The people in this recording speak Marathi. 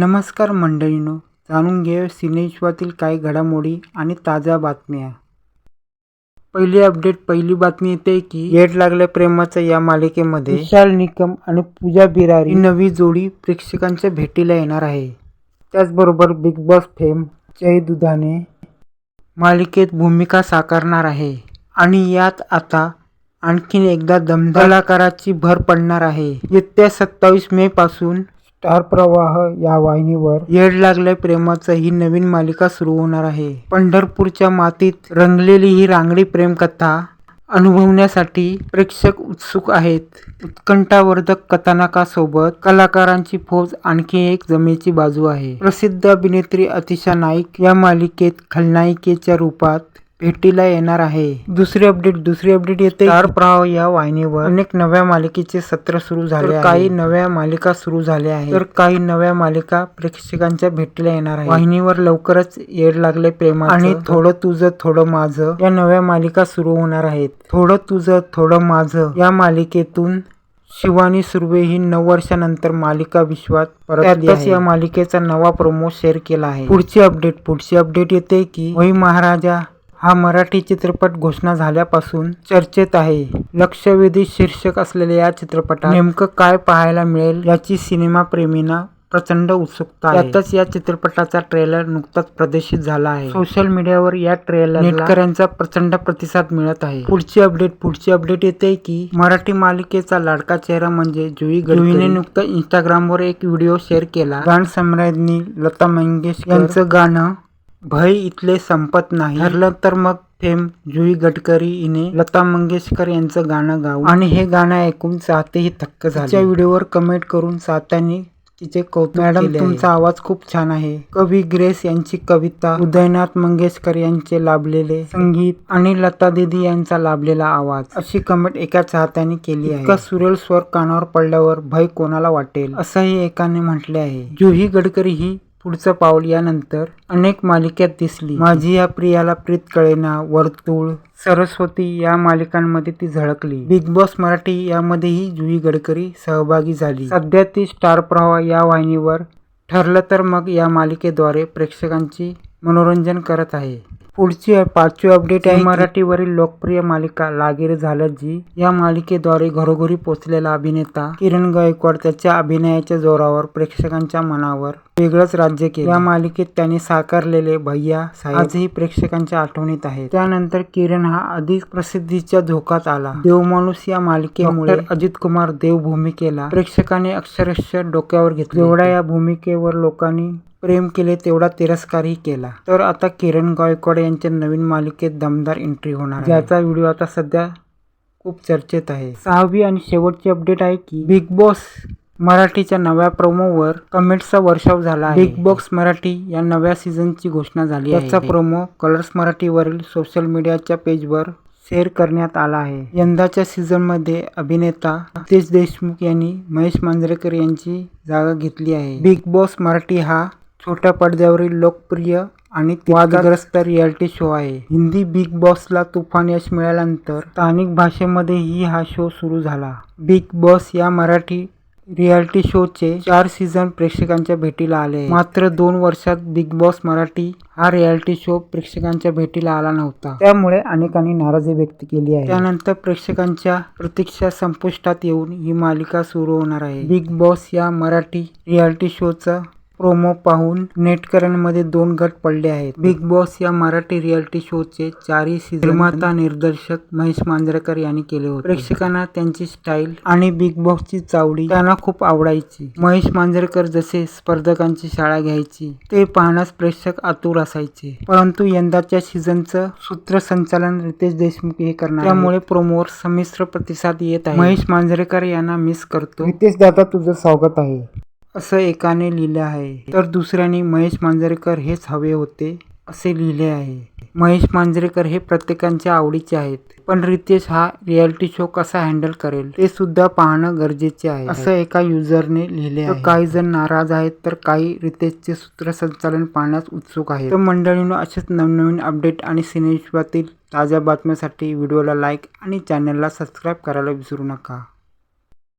नमस्कार मंडळींनो जाणून घेऊया सिनेविश्वातील काही घडामोडी आणि ताज्या बातम्या. पहिली अपडेट पहिली बातमी येते की येड लागल्या प्रेमाचं या मालिकेमध्ये विशाल निकम आणि पूजा बिरारी ही नवी जोडी प्रेक्षकांच्या भेटीला येणार आहे. त्याचबरोबर बिग बॉस फेम जय दुधाने मालिकेत भूमिका साकारणार आहे. आणि यात आता आणखीन एकदा दमदार कलाकाराची भर पडणार आहे. येत्या सत्तावीस मे पासून स्टार प्रवाह या वाहिनीवर येड लागलंय प्रेमाचं ही नवीन मालिका सुरू होणार आहे. पंढरपूरच्या मातीत रंगलेली ही रांगडी प्रेमकथा अनुभवण्यासाठी प्रेक्षक उत्सुक आहेत. उत्कंठावर्धक कथानकासोबत कलाकारांची फौज आणखी एक जमेची बाजू आहे. प्रसिद्ध अभिनेत्री अतिशा नाईक या मालिकेत खलनायिकेच्या रूपात भेटीला येणार आहे. दुसरी अपडेट दुसरी अपडेट येते. स्टार प्रवाह या वाहिनीवर अनेक नव्या मालिकेचे सत्र सुरू झाले. काही नव्या मालिका सुरू झाल्या आहेत. तर काही नव्या मालिका प्रेक्षकांच्या भेटीला येणार आहे वाहिनीवर लवकरच येड लागले प्रेमा आणि थोडं तुझं थोडं माझं या नव्या मालिका सुरू होणार आहेत. थोडं तुझं थोडं माझं या मालिकेतून शिवानी सुर्वे ही नऊ वर्षानंतर मालिका विश्वात परत या मालिकेचा नवा प्रोमो शेअर केला आहे. पुढची अपडेट पुढची अपडेट येते की वही महाराजा हा मराठी चित्रपट घोषणा झाल्यापासून चर्चेत आहे. लक्षवेधी शीर्षक असलेल्या या चित्रपटात नेमकं काय पाहायला मिळेल याची सिनेमा प्रेमींना प्रचंड उत्सुकता आहे. त्यातच या चित्रपटाचा ट्रेलर नुकताच प्रदर्शित झाला आहे. सोशल मीडियावर या ट्रेलर नेटकऱ्यांचा प्रचंड प्रतिसाद मिळत आहे. पुढची अपडेट पुढची अपडेट येते की मराठी मालिकेचा लाडका चेहरा म्हणजे जुई जुईने नुकतं इंस्टाग्रामवर एक व्हिडिओ शेअर केला. गान सम्राज्ञी लता मंगेशकर. यांचं गाणं भय इथले संपत नाही. ठरलं तर मग फेम जुई गडकरी हिने लता मंगेशकर यांचं गाणं गाऊ. आणि हे गाणं ऐकून चाहतेही थक्क झाले. व्हिडिओवर कमेंट करून चाहत्यांनी तिचे कौतुक मॅडम तुमचा आवाज खूप छान आहे. कवी ग्रेस यांची कविता उदयनाथ मंगेशकर यांचे लाभलेले संगीत आणि लता दिदी यांचा लाभलेला आवाज. अशी कमेंट एका चाहत्याने केली आहे. सुरेल स्वर कानावर पडल्यावर भय कोणाला वाटेल? असंही एकाने म्हटले आहे. जुही गडकरी ही पुढचं पाऊल यानंतर अनेक मालिकेत दिसली. माझी या प्रियाला प्रीत कळेना वर्तुळ सरस्वती या मालिकांमध्ये ती झळकली. बिग बॉस मराठी यामध्येही जुई गडकरी सहभागी झाली. सध्या ती स्टार प्रवाह या वाहिनीवर ठरलं तर मग या मालिकेद्वारे प्रेक्षकांची मनोरंजन करत आहे. पुढची पाचवी अपडेट आहे मराठीवरील लोकप्रिय मालिका लागीर झालं जी या मालिकेद्वारे घरोघरी पोचलेला अभिनेता किरण गायकवाड त्याच्या अभिनयाच्या जोरावर प्रेक्षकांच्या मनावर वेगळंच राज्य केलं. या मालिकेत त्याने साकारलेले भैया आजही प्रेक्षकांच्या आठवणीत आहेत. त्यानंतर किरण हा अधिक प्रसिद्धीच्या झोकात आला. देवमाणूस या मालिकेमुळे अजित कुमार देव भूमिकेला प्रेक्षकांनी अक्षरशः डोक्यावर घेतले. एवढ्या या भूमिकेवर लोकांनी प्रेम केले तेवढा तिरस्कारही केला. तर आता किरण गायकवाड यांच्या नवीन मालिकेत दमदार एंट्री होणार ज्याचा व्हिडिओ आता सध्या खूप चर्चेत आहे. सहावी आणि शेवटची अपडेट आहे की बिग बॉस मराठीच्या नव्या प्रोमोवर कमेंट्सचा वर्षाव झाला बिग बॉक्स मराठी या नव्या सीझनची घोषणा झाली याचा प्रोमो कलर्स मराठीवरील सोशल मीडियाच्या पेजवर शेअर करण्यात आला आहे. यंदाच्या सीझनमध्ये अभिनेता रितेश देशमुख यांनी महेश मांजरेकर यांची जागा घेतली आहे. बिग बॉस मराठी हा छोट्या पडद्यावरील लोकप्रिय आणि वादग्रस्त रियालिटी शो आहे. हिंदी बिग बॉसला तुफान यश मिळाल्यानंतर स्थानिक भाषेमध्येही हा शो सुरू झाला. बिग बॉस या मराठी रियालिटी शोचे चार सीझन प्रेक्षकांच्या भेटीला आले. मात्र दोन वर्षात बिग बॉस मराठी हा रियालिटी शो प्रेक्षकांच्या भेटीला आला नव्हता. त्यामुळे अनेकांनी नाराजी व्यक्त केली आहे. त्यानंतर प्रेक्षकांच्या प्रतीक्षा संपुष्टात येऊन ही मालिका सुरू होणार आहे. बिग बॉस या मराठी रियालिटी शोचा प्रोमो पाहून नेटकऱ्यांमध्ये दोन गट पडले आहेत. बिग बॉस या मराठी रियालिटी शोचे चारही निर्माता निर्देशक महेश मांजरेकर यांनी केले होते. प्रेक्षकांना त्यांची स्टाईल आणि बिग बॉसची चावडी त्यांना खूप आवडायची. महेश मांजरेकर जसे स्पर्धकांची शाळा घ्यायची ते पाहण्यास प्रेक्षक आतुर असायचे. परंतु यंदाच्या सीझनचं सूत्रसंचालन रितेश देशमुख हे करणार त्यामुळे प्रोमोवर संमिश्र प्रतिसाद येत आहे. महेश मांजरेकर यांना मिस करतो. रितेश दादा तुझं स्वागत आहे. असं एकाने लिहिले आहे. तर दुसऱ्याने महेश मांजरेकर हेच हवे होते असे लिहिले आहे. महेश मांजरेकर हे प्रत्येकांच्या आवडीचे आहेत पण रितेश हा रियालिटी शो कसा हँडल करेल ते सुद्धा पाहणं गरजेचे आहे. असं एका युजरने लिहिले आहे. काही जण नाराज आहेत तर काही रितेशचे सूत्रसंचालन पाहण्यास उत्सुक आहेत. तर मंडळीनं असेच नवनवीन अपडेट आणि सिनेविश्वातील ताज्या बातम्यासाठी व्हिडिओला लाईक आणि चॅनलला सबस्क्राईब करायला विसरू नका.